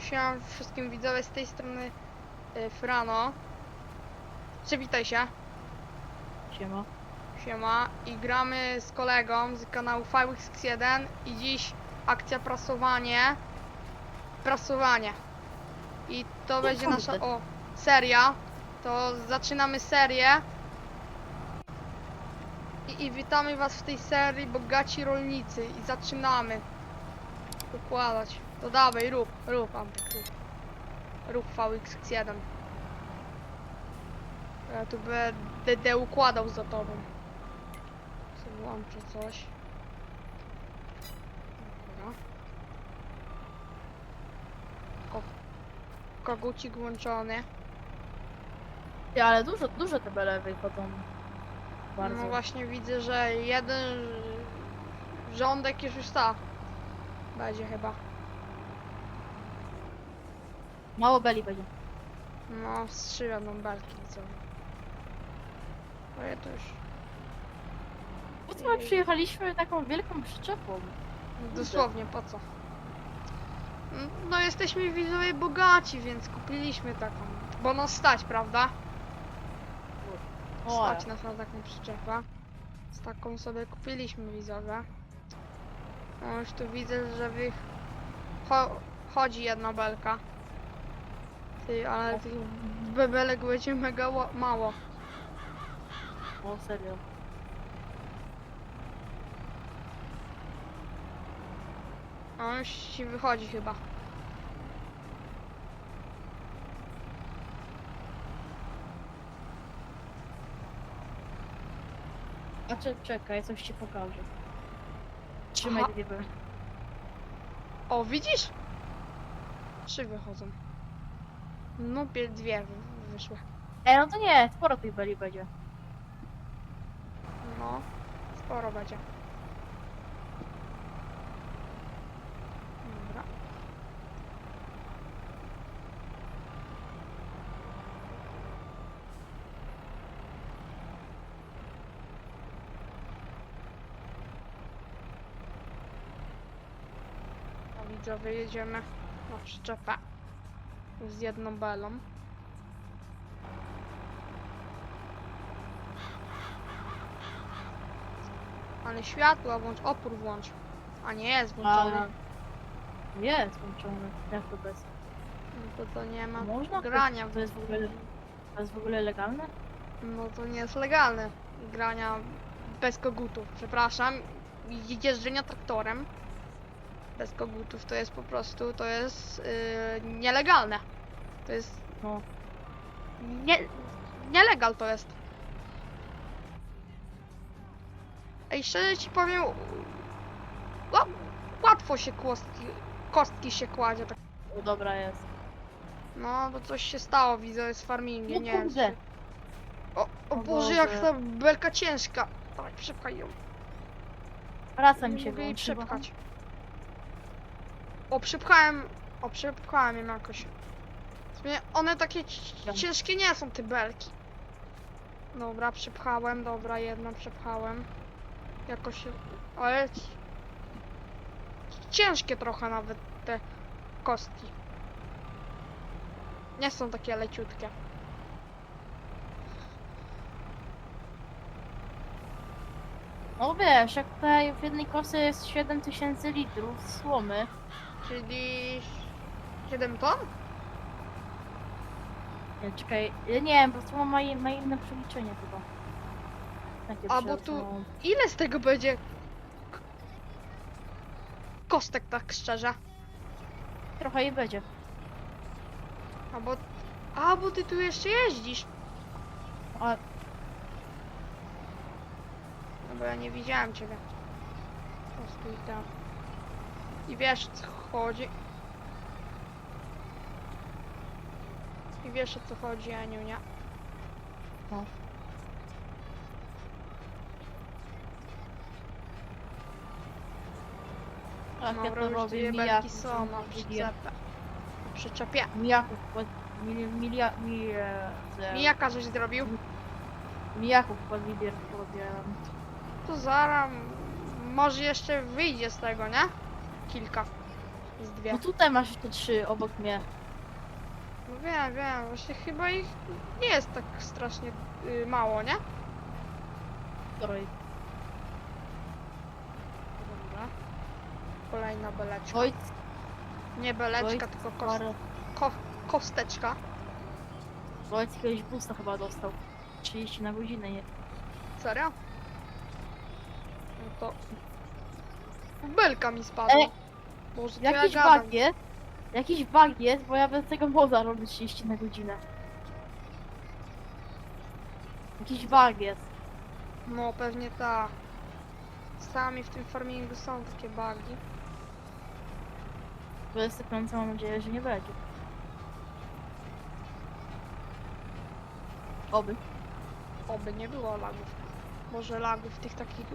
Siema wszystkim widzowie z tej strony y, Frano. Przywitaj się. Siema. Siema. I gramy z kolegą z kanału FireWix1 i dziś akcja prasowanie. Prasowanie. I to będzie nasza o seria. To zaczynamy serię. I, I witamy was w tej serii Bogaci Rolnicy i zaczynamy układać. To dawaj, rób, rób Antek, rób. Rób VX1. Ja tu będę układał za tobą. Co włączę coś. Dobra. Kogucik włączony. Ty, ale dużo, dużo te bele wychodzą. Bardzo. No właśnie widzę, że jeden rządek już już ta. Będzie chyba. Mało beli będzie. No, trzy będą belki co. Ale to już Po co my przyjechaliśmy taką wielką przyczepą? dosłownie po co? No jesteśmy widzowie bogaci, więc kupiliśmy taką. Bo nas stać, prawda? O, Stać nas na taką przyczepę. Z taką sobie kupiliśmy widzowie. No już tu widzę, że wy... Cho chodzi jedna belka. Ty, ale tych bebelek będzie mega mało. o serio. No już ci wychodzi chyba. A czy, czekaj, coś ci pokażę. Trzymaj Aha. dwie. O, widzisz? Trzy wychodzą. No, pie- dwie wy- wyszły. Ej, no to nie, sporo tych beli będzie. No, sporo będzie. Dobra. A widzowie jedziemy na przyczepę z jedną belą. Ale światło włącz, opór włącz. A nie jest włączony. A, jest włączony. Jak to bez? No to to nie ma Można? grania. To jest w ogóle, to jest w ogóle legalne? No to nie jest legalne. Grania bez kogutów. Przepraszam. Jeżdżenia traktorem bez kogutów to jest po prostu, to jest yy, nielegalne. To jest No. nie, nielegal to jest. Ej, szczerze ci powiem, ła- łatwo się kostki, kostki się kładzie. Tak. O, dobra jest. No, bo coś się stało, widzę, z farmingiem, No nie wiem. czy- O, o O Boże, jak ta belka ciężka. Dawaj, przepchaj ją. Praca mi Nie się mogę jej przepchać. O, przepchałem. O, przepchałem ją jakoś. One takie ciężkie nie są, te belki. Dobra, przepchałem, dobra, jedną przepchałem. Jakoś, ale ci- ciężkie trochę nawet te kostki. Nie są takie leciutkie. No wiesz, jak tutaj w jednej kosy jest 7000 litrów słomy, Czyli 7 ton? nie, czekaj, ja nie wiem, bo słoma ma, ma inne przeliczenie chyba. Takie A, bo tu-. Ile z tego będzie k- kostek tak szczerze? Trochę jej będzie. A bo, a bo ty tu jeszcze jeździsz. A, No bo ja nie widziałem ciebie. O, stój tam. I wiesz o co chodzi. I wiesz o co chodzi, Aniunia. No. tak, ja to już robię dwie belki mijaków. są na przyczepę. Przyczepie. Mijaków, pod, mil, milia, mil, Mijaka coś zrobił. mijaków pod libier robię. To zaraz może jeszcze wyjdzie z tego, nie? Kilka. Z dwie. No tutaj masz jeszcze trzy obok mnie. No wiem, wiem, właśnie chyba ich nie jest tak strasznie y, mało, nie? Której? Dobra. Kolejna beleczka. Wojt, Nie beleczka, Wojt, tylko kos parę. ko kosteczka. Wojt jakiegoś busta chyba dostał. 30 na godzinę, nie? Serio? No to... Belka mi spadła. Ej, Boże, to Jakiś ja gadam. bug jest. Jakiś bug jest, bo ja bez tego moda robię 30 na godzinę. Jakiś bug jest. No pewnie ta. Sami w tym farmingu są takie bugi. Bo jest tak końca mam nadzieję, że nie będzie. Oby. Oby nie było lagów. Może lagów tych takich...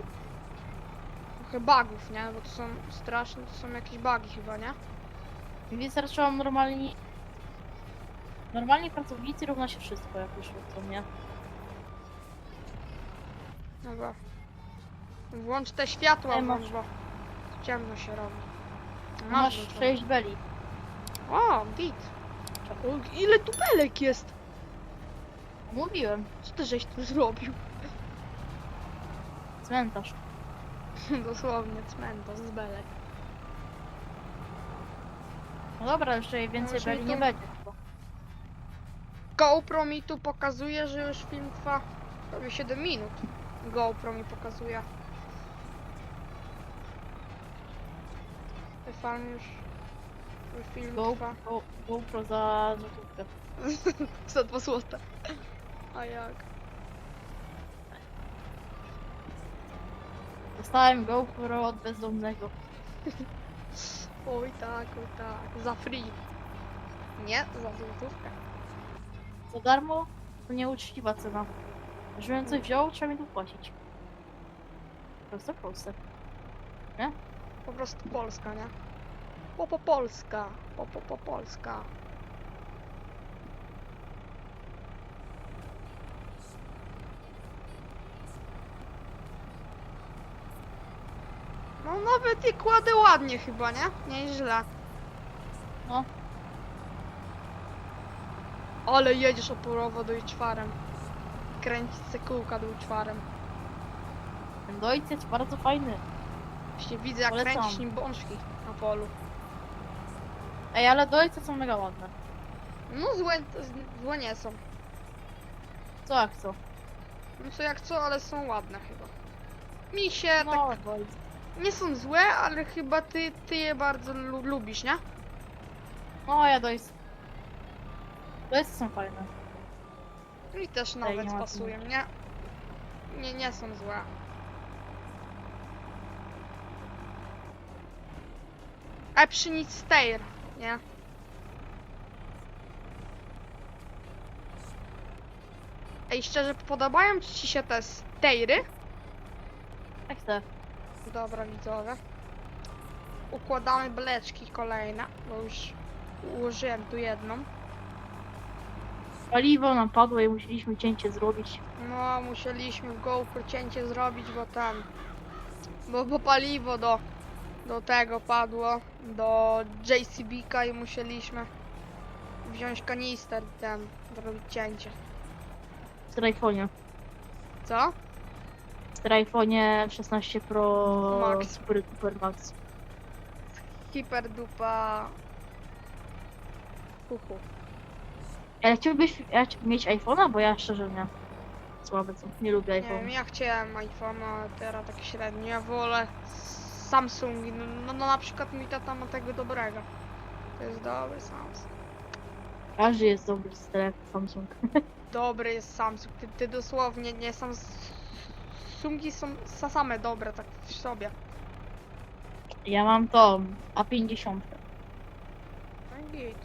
Trochę bugów, nie? Bo to są straszne, to są jakieś bugi chyba, nie? Mi wystarczyło normalni... Normalni pracownicy równa się wszystko, jak już to nie? Dobra. Włącz te światła, Ej, włącz, masz- bo ciemno się robi. Masz włączone. 6 beli. O, git. O, ile tu belek jest? Mówiłem. Co ty żeś tu zrobił? Cmentarz. Dosłownie cmentarz z belek. No dobra, jeszcze więcej Może mi beli nie tu- będzie. GoPro mi tu pokazuje, że już film trwa prawie 7 minut. GoPro mi pokazuje. Ten film już... już Film Go, trwa go, GoPro za złotówkę. za 2 złote. A jak? Dostałem GoPro od bezdomnego. Oj tak, oj tak. Za free. Nie, za złotówkę. Za darmo to nieuczciwa cena. Żebym coś wziął, trzeba mi tu płacić. Proste, proste. Po prostu Polska, nie? Po po Polska. Po po po Polska. No nawet i kładę ładnie chyba, nie? Nieźle. No. Ale jedziesz oporowo do czwarem. Kręcić se kółka do czwarem. Ten dojc jest bardzo fajny. Właśnie widzę jak Polecam. kręcisz nim bączki na polu. Ej, ale dojce są mega ładne. No złe, złe nie są. Co jak co? No co jak co, ale są ładne chyba. Mi się tak No, dojc. Nie są złe, ale chyba ty, ty je bardzo lu lubisz, nie? No, ja dojc. Dojce są fajne. Mi też Ej, nawet nie ma pasują, nie? Nie, nie są złe. A przy nic stair, nie? Ej, szczerze, podobają ci się te stairy? Jak chcę. Dobra, widzowie. Układamy bleczki kolejne, bo już ułożyłem tu jedną. Paliwo nam padło i musieliśmy cięcie zrobić. No, musieliśmy w GoPro cięcie zrobić, bo ten... Bo, bo paliwo do, do tego padło, do JCB-ka i musieliśmy wziąć kanister ten, zrobić cięcie. IPhone'ie. Co? W iPhone'ie 16 Pro Max. Super, Super Max. Hiper dupa... Huhu. Ale chciałbyś ja mieć iPhone'a? Bo ja szczerze nie. Słabe są. Nie lubię Nie iPhone'a. wiem, ja chciałem iPhone'a, teraz tak średnio. Ja wolę Samsungi. No, no, no na przykład mi tata ma tego dobrego. To jest dobry Samsung. Każdy jest dobry z telefonu Samsung. Dobry jest Samsung. Ty, ty dosłownie nie są. Samsungi są sa- same dobre tak w sobie. Ja mam to A50. No i git.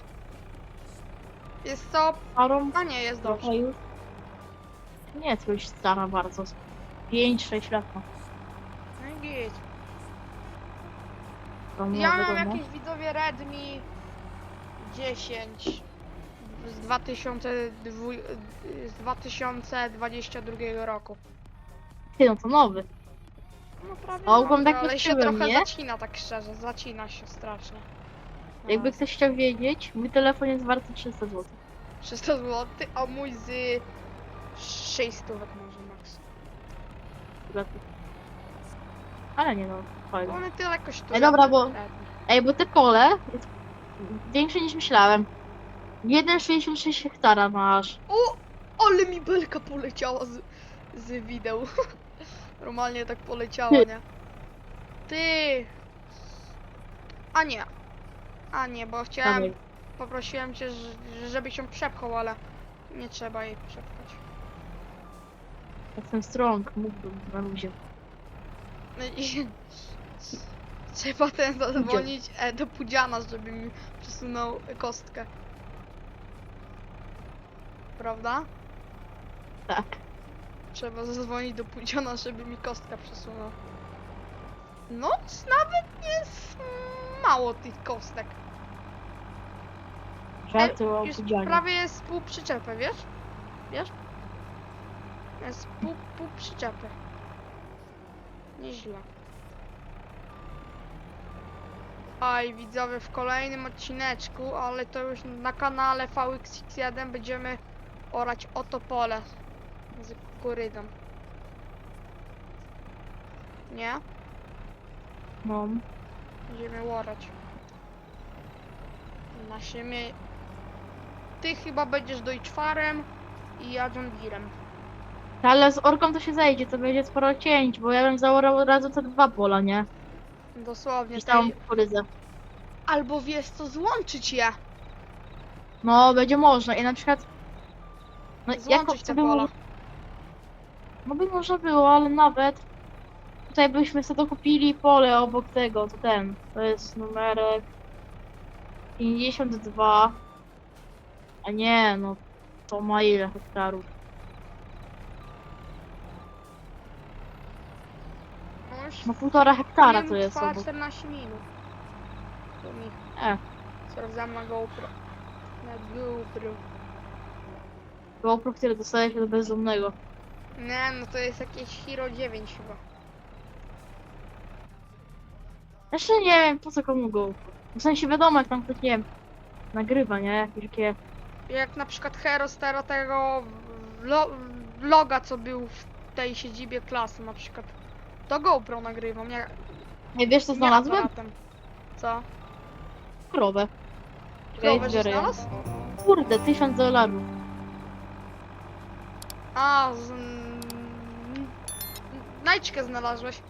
Jest to. Parą A nie, jest dobrze. trochę już. Nie jest już stara bardzo. 5-6 lat ma. No i git. To Ja mam jakieś widzowie Redmi 10 z 2002, z 2022 roku. Ty, no to nowy. No prawie A ogólnie tak ale się patrzyłem, trochę nie? zacina tak szczerze, zacina się strasznie. Jakby ktoś chciał wiedzieć, mój telefon jest warty 300 zł. 300 zł, a mój z 600 może max. Ale nie no, fajnie. one tyle kosztują. Ej, dobra, bo-. Ej, bo te pole jest większe niż myślałem. 1,66 hektara masz. O! Ale mi belka poleciała z, z wideł. Normalnie tak poleciała, Ty. nie? Ty! A nie. A nie, bo chciałem... Dawaj. Poprosiłem cię, że- żebyś ją przepchał, ale nie trzeba jej przepchać. Jestem strong, mógłbym na luzie. No i trzeba ten zadzwonić e, do Pudziana, żeby mi przesunął kostkę. Prawda? Tak. Trzeba zadzwonić do Pudziana, żeby mi kostkę przesunął. No, nawet jest mało tych kostek. Żarty o Już pudzianie. prawie jest pół przyczepy, wiesz? Wiesz? Jest pół, pół przyczepy. Nieźle. Aj, widzowie, w kolejnym odcineczku, ale to już na kanale VXX1 będziemy orać oto pole z kukurydą. Nie? No. Będziemy łorać. Na siemię. Ty chyba będziesz dojczwarem i ja John Deerem. Ale z orką to się zejdzie, to będzie sporo cięć, bo ja bym zaorał od razu te dwa pola, nie? Dosłownie. I Tej... kukurydzę. Albo wiesz co, złączyć je. No, będzie można i na przykład... No, Złączyć te pola. No by można było, ale nawet... Tutaj byśmy sobie dokupili pole obok tego, to ten. To jest numerek... 52. A nie, no... To ma ile hektarów? No No półtora hektara to jest trwa obok. 14 minut. To mi E, sprawdzam na GoPro. Na GoPro. GoPro, które dostajesz od bezdomnego. Nie, no to jest jakieś Hero 9 chyba. Jeszcze nie wiem, po co komu GoPro. W sensie wiadomo, jak tam ktoś, nie wiem, nagrywa, nie? Jakieś takie... Jak na przykład Hero z tego, tego vlo vloga, co był w tej siedzibie klasy na przykład. To GoPro nagrywam, nie, Nie wiesz co znalazłem? aparatem. Co? Krowę. Krowę, że biorę ją. znalazł? Kurde, tysiąc dolarów. A, z... Znajdźkę znalazłeś.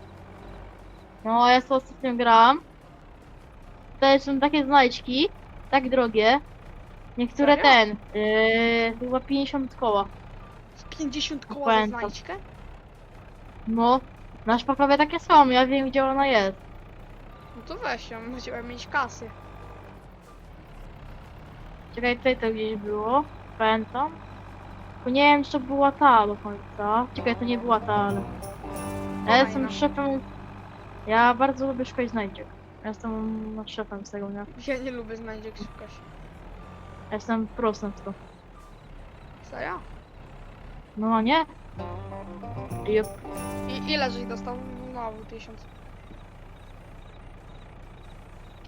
No, ja sobie ostatnio grałam. To są takie znajdźki, tak drogie. Niektóre Serio? ten, yy, chyba 50 koła. Z 50 koła za Pamiętam. znajdźkę? No, na szpakowie takie są, ja wiem gdzie ona jest. No to weź ją, musiała mieć kasy. Czekaj, tutaj to gdzieś było, pamiętam. Tylko nie wiem, czy to była ta do końca. Czekaj, to nie była ta, ale... Ja jestem szefem... Ja bardzo lubię szukać znajdziek. Ja jestem no, szefem z tego, nie? Ja nie lubię znajdziek szukać. Ja jestem prosem w to. Serio? No a nie? Jep. I ile żeś dostał? Znowu tysiąc.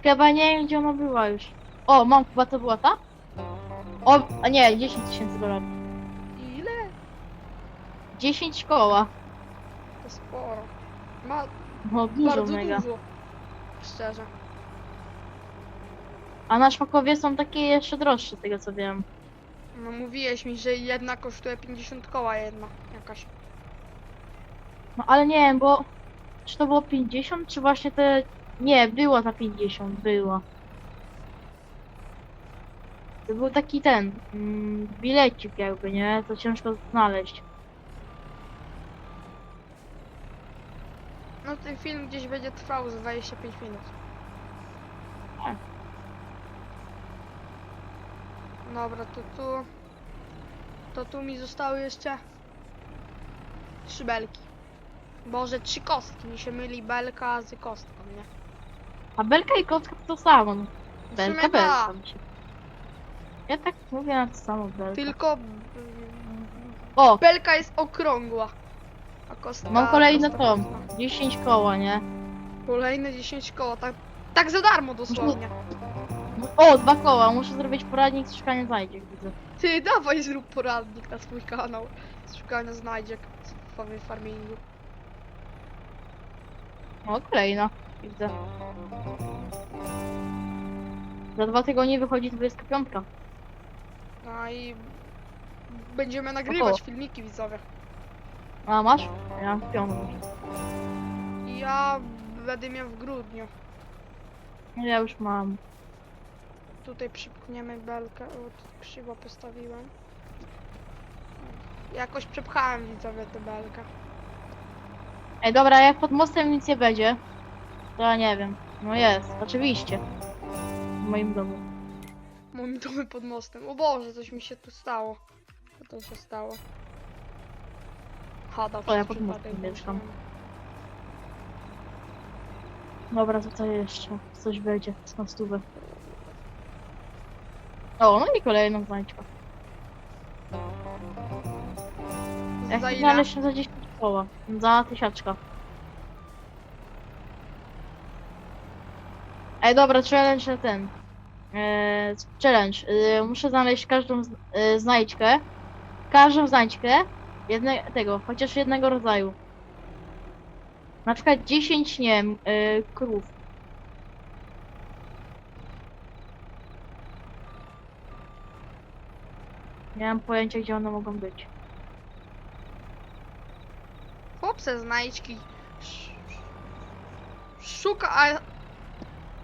Chyba nie wiem, gdzie ona była już. O, mam, chyba to była ta? O, a nie, 10 tysięcy dolarów. Ile? 10 koła. Sporo. Ma No, dużo bardzo mega. dużo. Szczerze. A na szpakowie są takie jeszcze droższe, tego co wiem. No mówiłeś mi, że jedna kosztuje 50 koła jedna jakaś. No ale nie wiem, bo... Czy to było 50, czy właśnie te... Nie, była ta 50, była. To był taki ten, mm, bilecik jakby, nie? To ciężko znaleźć. No ten film gdzieś będzie trwał za 25 minut. Tak. Dobra, to tu... To tu mi zostały jeszcze... Trzy belki. Boże, trzy kostki. Mi się myli belka z kostką, nie? A belka i kotka to samo. No. Belka, sumie belka. da. mi się- Ja tak mówię na to samo belka. Tylko... mm, O, Belka jest okrągła. A kostka... mam kolejne kostka to. prosta. 10 koła, nie? Kolejne 10 koła, tak, tak za darmo dosłownie. O, dwa koła, muszę zrobić poradnik z szukania znajdziek, widzę. Ty, dawaj zrób poradnik na swój kanał. Z szukania znajdziek w farmingu. O, kolejna, widzę. Za dwa tygodnie wychodzi 25. No i będziemy nagrywać filmiki widzowie. A, masz? Ja mam piątą. I ja będę miał w grudniu. Ja już mam. Tutaj przypchniemy belkę. O, tu krzywo postawiłem. Jakoś przepchałem widzowie tę belkę. Ej, dobra, jak pod mostem nic nie będzie, to ja nie wiem. No jest, oczywiście. W moim domu. Moim domem pod mostem. O Boże, coś mi się tu stało. Co to się stało? Hada, O, ja pod mostem mieszkam. Dobra, tutaj jeszcze coś będzie na stówę. O, no i kolejną znajdźkę. Jak Za ile? znaleźć za 10 koła? Za tysiaczka. Ej, dobra, challenge na ten. Eee, challenge. Eee, muszę znaleźć każdą z- e, znajdźkę. Każdą znajdźkę. Jedne, tego, chociaż jednego rodzaju. Na przykład 10, nie wiem, e, krów. Nie mam pojęcia, gdzie one mogą być. Chłopce znajdźki. Sz- Szuka, a...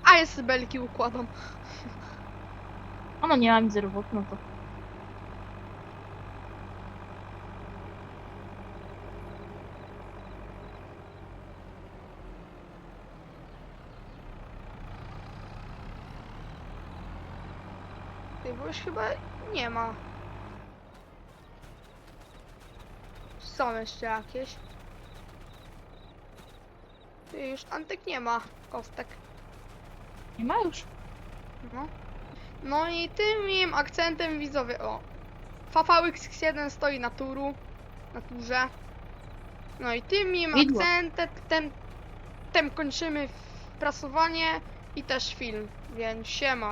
A ja sobie belki układam. Ono nie ma mizerowów, no to. Ty, bo już chyba nie ma. Są jeszcze jakieś. Ty, już Antek nie ma kostek. Nie ma już. No. No i tym akcentem widzowie, o. VVX1 stoi na turu, na turze. No i tym Widło. akcentem tem, tem kończymy prasowanie i też film, więc siema.